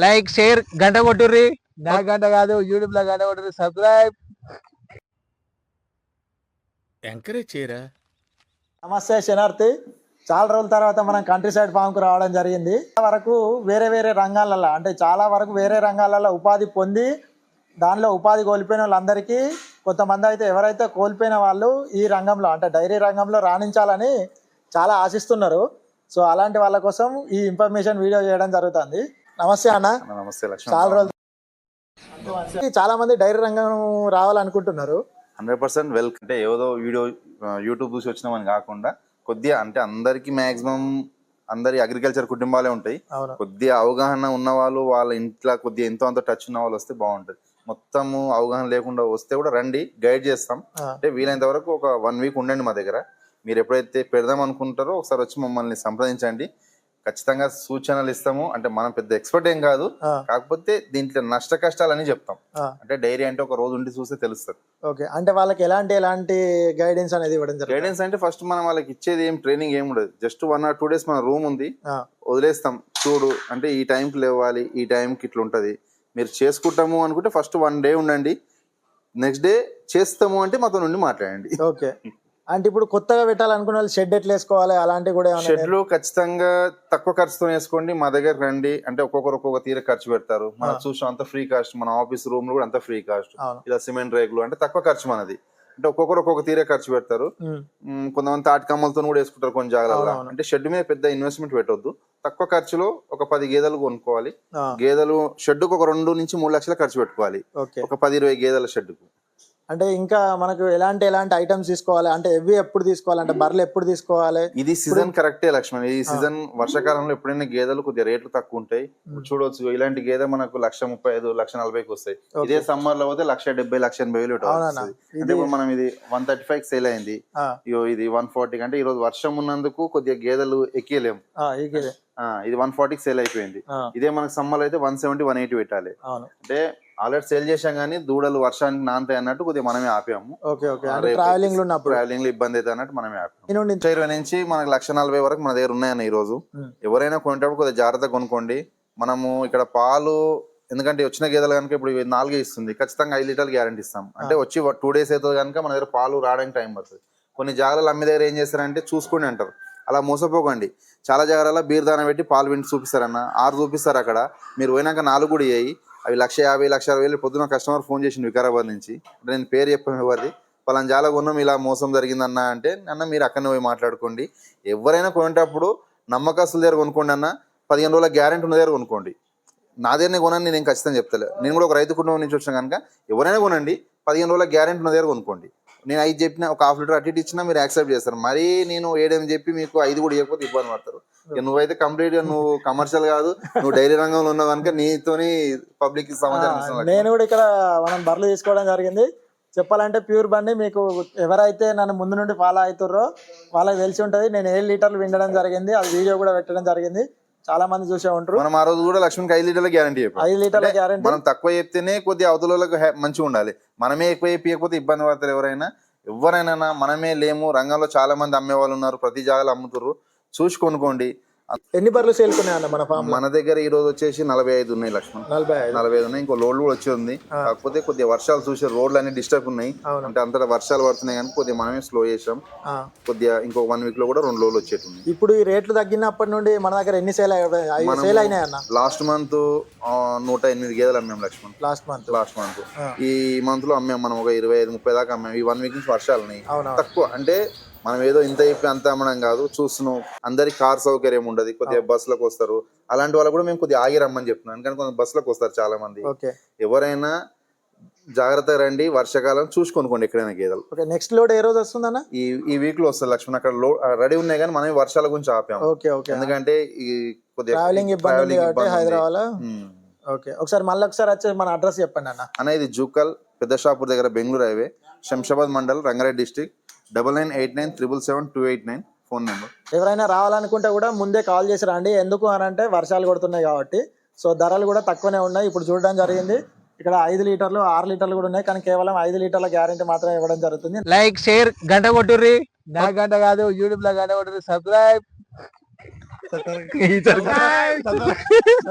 Like share గంట కొట్టుర్రి. నా గంట కాదు యూట్యూబ్లో గంట కొట్టండి సబ్స్క్రైబ్. ఎంకరేజ్ చేయరా? నమస్తే శనార్థి చాలా రోజుల తర్వాత మనం కంట్రీ సైడ్ ఫామ్కు రావడం జరిగింది. చాలా వరకు వేరే వేరే రంగాలలో అంటే చాలా వరకు వేరే రంగాలలో ఉపాధి పొంది దానిలో ఉపాధి కోల్పోయిన వాళ్ళందరికీ కొంతమంది అయితే ఎవరైతే కోల్పోయిన వాళ్ళు ఈ రంగంలో అంటే డైరీ రంగంలో రాణించాలని చాలా ఆశిస్తున్నారు. సో అలాంటి వాళ్ళ కోసం ఈ ఇన్ఫర్మేషన్ వీడియో చేయడం జరుగుతుంది. నమస్తే అన్న. నమస్తే చాలా రోజులు. చాలా మంది డైరీ రంగం రావాలనుకుంటున్నారు. హండ్రెడ్ పర్సెంట్ వెల్ అంటే ఏదో వీడియో యూట్యూబ్ చూసి వచ్చినామని కాకుండా కొద్దిగా అంటే అందరికి మాక్సిమం అందరి అగ్రికల్చర్ కుటుంబాలే ఉంటాయి. కొద్దిగా అవగాహన ఉన్న వాళ్ళు వాళ్ళ ఇంట్లో కొద్దిగా ఎంతో అంత టచ్ ఉన్న వాళ్ళు వస్తే బాగుంటుంది. మొత్తము అవగాహన లేకుండా వస్తే కూడా రండి గైడ్ చేస్తాం. అంటే వీలైనంత వరకు ఒక వన్ వీక్ ఉండండి మా దగ్గర. మీరు ఎప్పుడైతే పెడదాం అనుకుంటారో ఒకసారి వచ్చి మమ్మల్ని సంప్రదించండి. ఖచ్చితంగా సూచనలు ఇస్తాము. అంటే మనం పెద్ద ఎక్స్పర్ట్ ఏం కాదు. కాకపోతే దీంట్లో నష్ట కష్టాలని చెప్తాం. ఆ. అంటే డైరీ అంటే ఒక రోజు ఉండి చూస్తే తెలుస్తుంది. ఓకే. అంటే వాళ్ళకి ఎలాంటి ఎలాంటి గైడెన్స్ అనేది ఇవ్వడం గైడెన్స్ అంటే ఫస్ట్ మనం వాళ్ళకి ఇచ్చేది ఏం ట్రైనింగ్ ఏం ఉండదు. Just one or two days మన రూమ్ ఉంది. వదిలేస్తాం. చూడు అంటే ఈ టైంకి లేవాలి ఈ టైంకి ఇట్లా ఉంటుంది. మీరు చేసుకుంటాము అనుకుంటే ఫస్ట్ వన్ డే ఉండండి. నెక్స్ట్ డే చేస్తాము అంటే మాతో నుండి మాట్లాడండి. ఓకే. అంటే ఇప్పుడు కొత్తగా పెట్టాలనుకున్న వాళ్ళు షెడ్ ఎట్లా వేసుకోవాలి? అలాంటివి కూడా షెడ్లు ఖచ్చితంగా తక్కువ ఖర్చుతో వేసుకోండి. మా దగ్గర రండి. అంటే ఒక్కొక్కరు ఒక్కొక్క తీర ఖర్చు పెడతారు. మనం. చూసాం అంత ఫ్రీ కాస్ట్. మన ఆఫీస్ రూమ్ కూడా అంత ఫ్రీ కాస్ట్. ఇలా సిమెంట్ రేకులు అంటే తక్కువ ఖర్చు మనది. అంటే ఒక్కొక్కరు ఒక్కొక్క తీరే ఖర్చు పెడతారు. కొంతమంది తాటి కమ్మలతో కూడా వేసుకుంటారు కొన్ని అవునవును. అంటే షెడ్ మీద పెద్ద ఇన్వెస్ట్మెంట్ పెట్టొద్దు. తక్కువ ఖర్చులో ఒక పది గేదెలు కొనుక్కోవాలి. గేదెలు షెడ్కు ఒక రెండు నుంచి మూడు లక్షలు ఖర్చు పెట్టుకోవాలి. ఒక పది ఇరవై గేదెల షెడ్కు అంటే ఇంకా మనకు ఎలాంటి ఎలాంటి ఐటమ్స్ తీసుకోవాలి? అంటే ఎవి ఎప్పుడు తీసుకోవాలి అంటే బర్రెలు ఎప్పుడు తీసుకోవాలి? ఇది సీజన్ కరెక్టే లక్ష్మణ్. ఈ సీజన్ వర్షాకాలంలో ఎప్పుడైనా గేదెలు కొద్దిగా రేట్లు తక్కువ ఉంటాయి. చూడొచ్చు. ఇలాంటి గేదె మనకు లక్ష ముప్పై ఐదు లక్ష నలభైకి వస్తాయి. ఇదే సమ్మర్లో పోతే లక్ష డెబ్బై లక్ష ఎనభై వేలు అంటే ఇప్పుడు మనం ఇది వన్ థర్టీ ఫైవ్ సేల్ అయింది. ఇది వన్ ఫార్టీ అంటే ఈ రోజు వర్షం ఉన్నందుకు కొద్దిగా గేదెలు ఎక్కియలేము ఆ, ఇదే. వన్ ఫార్టీకి సేల్ అయిపోయింది. ఇదే మనకు సమ్మర్ అయితే వన్ సెవెంటీ వన్ ఎయిటీ పెట్టాలి. అంటే ఆల్రెడీ సేల్ చేశాం కానీ దూడలు వర్షానికి నాంతాయి అన్నట్టు కొద్దిగా మనమే ఆపాము. Okay okay. ట్రావెలింగ్లో ఉన్నప్పుడు. ట్రావెలింగ్లో ఇబ్బంది అయితే అన్నట్టు మనమే ఆపాము. లక్ష ఇరవై నుంచి మనకు లక్ష నలభై వరకు మన దగ్గర ఉన్నాయన్న ఈ రోజు ఎవరైనా కొనేటప్పుడు కొద్దిగా జాగ్రత్తగా కొనుక్కోండి. మనము ఇక్కడ పాలు ఎందుకంటే వచ్చిన గేదెలు కనుక ఇప్పుడు నాలుగే ఇస్తుంది. ఖచ్చితంగా ఐదు లీటర్లు గ్యారంటీ ఇస్తాం. అంటే వచ్చి టూ డేస్ అవుతుంది కనుక మన దగ్గర పాలు రావడానికి టైం పడుతుంది. కొన్ని జాగ్రత్తలు అమ్మే దగ్గర ఏం చేస్తారంటే చూసుకోండి అంటారు. అలా మోసపోకండి. చాలా జాగ్రత్తలో బీర్దాన పెట్టి పాలు వింటి చూపిస్తారన్న. ఆరు చూపిస్తారు అక్కడ. మీరు పోయినాక నాలుగు కూడా ఇయ్యి అవి లక్ష యాభై లక్ష అరవై వేలు పొద్దున కస్టమర్ ఫోన్ చేసింది వికారాబాద్ నుంచి. అంటే నేను పేరు చెప్పాను ఎవరిది? పలానా జాల కొన్నాం ఇలా మోసం జరిగిందన్న అంటే అన్న మీరు అక్కడనే పోయి మాట్లాడుకోండి. ఎవరైనా కొనేటప్పుడు నమ్మకస్తుల దగ్గర కొనుక్కోండి అన్న పదిహేను రోజుల గ్యారెంటీ ఉన్న దగ్గర కొనుక్కోండి. నా దగ్గరనే కొనని నేను ఖచ్చితంగా చెప్తలే. నేను కూడా ఒక రైతు కుటుంబం నుంచి వచ్చిన కనుక ఎవరైనా కొనండి పదిహేను రోజుల గ్యారెంటీ ఉన్న దగ్గర కొనుక్కోండి. నేను ఐదు చెప్పిన ఒక హాఫ్ లీటర్ అటు ఇటు ఇచ్చినా మీరు యాక్సెప్ట్ చేస్తారు. మరీ నేను ఏడని చెప్పి మీకు ఐదు కూడా ఇవ్వకపోతే ఇబ్బంది పడతారు. నువ్వైతే కంప్లీట్గా నువ్వు కమర్షియల్ కాదు నువ్వు డైరీ రంగంలో ఉన్నావు కనుక నీతోని పబ్లిక్ సమాచారం. నేను కూడా ఇక్కడ మనం బర్రెలు తీసుకోవడం జరిగింది. చెప్పాలంటే ప్యూర్ బండి మీకు ఎవరైతే నన్ను ముందు నుండి ఫాలో అవుతారో వాళ్ళకి తెలిసి ఉంటుంది. నేను ఏడు లీటర్లు వినడం జరిగింది అది వీడియో కూడా పెట్టడం జరిగింది. చాలా మంది చూసే ఉంటారు. మనం ఆ రోజు కూడా లక్ష్మణ్కి ఐదు లీటర్ల గ్యారంటీ ఐదు లీటర్ల గ్యారెంటీ మనం తక్కువ చెప్తేనే కొద్దిగా అవతల మంచిగా ఉండాలి. మనమే ఎక్కువ చెప్పకపోతే ఇబ్బంది పడతారు ఎవరైనా. ఎవరైనా మనమే లేము. రంగంలో చాలా మంది అమ్మే వాళ్ళు ఉన్నారు. ప్రతి జాగాలో అమ్ముతారు. చూసి కొనుక్కోండి. ఎన్ని బర్రెలు సేల్కున్నాయి అన్న మన ఫామ్ మన దగ్గర ఈ రోజు వచ్చేసి నలభై ఐదు ఉన్నాయి లక్ష్మణ్. నలభై నలభై ఐదు ఉన్నాయి. ఇంకో లోడ్లు కూడా వచ్చి ఉంది కాకపోతే కొద్దిగా వర్షాలు చూసి రోడ్లు అన్ని డిస్టర్బ్ ఉన్నాయి. అంటే అంతటా వర్షాలు పడుతున్నాయి కానీ కొద్దిగా మనమే స్లో చేసాం. కొద్దిగా ఇంకో వన్ వీక్లో కూడా రెండు రోజులు వచ్చేటుంది ఇప్పుడు ఈ రేట్లు తగ్గినప్పటి నుండి మన దగ్గర ఎన్ని సేల్ సేల్ అయినాయి అన్న? లాస్ట్ మంత్ నూట ఎనిమిది గేదెలు అమ్మాం Laxman. Last month last month. ఈ మంత్లో అమ్మాం మనం ఒక ఇరవై ఐదు ముప్పై దాకా అమ్మాం. ఈ వన్ వీక్ నుంచి వర్షాలు ఉన్నాయి. తక్కువ. అంటే మనం ఏదో ఇంత చెప్పి అంత అమ్మడం కాదు. చూస్తున్నాం. అందరికి కార్ సౌకర్యం ఉండదు. కొద్దిగా బస్సులకు వస్తారు. అలాంటి వాళ్ళు కూడా మేము కొద్దిగా ఆగి రమ్మని చెప్తున్నాం. ఎందుకంటే కొంత బస్సులకు వస్తారు చాలా మంది ఓకే. ఎవరైనా జాగ్రత్తగా రండి. వర్షాకాలం చూసి కొనుక్కోండి ఎక్కడైనా గేదెలు. ఓకే నెక్స్ట్ లోడ్ ఏ రోజు వస్తుందన్న ఈ ఈ వీక్లో వస్తుంది లక్ష్మణ్. అక్కడ లో రెడీ ఉన్నాయి కానీ మనం వర్షాల గురించి ఆపాము. Okay okay. ఎందుకంటే ఈ కొద్దిగా ట్రావెలింగ్ ఇబ్బంది. హైదరాబాద్. ఓకే. ఒకసారి మళ్ళీ ఒకసారి వచ్చి మన అడ్రస్ చెప్పండి అన్న. అన్న ఇది జూకల్ పెద్ద షాపూర్ దగ్గర Bengaluru highway Shamshabad mandal Rangareddy district. Double nine eight nine triple seven two eight nine phone number. ఎవరైనా రావాలనుకుంటే కూడా ముందే కాల్ చేసి రండి. ఎందుకు అని అంటే వర్షాలు కొడుతున్నాయి కాబట్టి. సో ధరలు కూడా తక్కువనే ఉన్నాయి. ఇప్పుడు చూడడం జరిగింది. ఇక్కడ ఐదు లీటర్లు ఆరు లీటర్లు కూడా ఉన్నాయి. కానీ కేవలం ఐదు లీటర్ల గ్యారెంటీ మాత్రమే ఇవ్వడం జరుగుతుంది. లైక్ షేర్ గంట కొట్టుర్రి. నా గంట కాదు యూట్యూబ్లో గంట కొట్టండి సబ్స్క్రైబ్.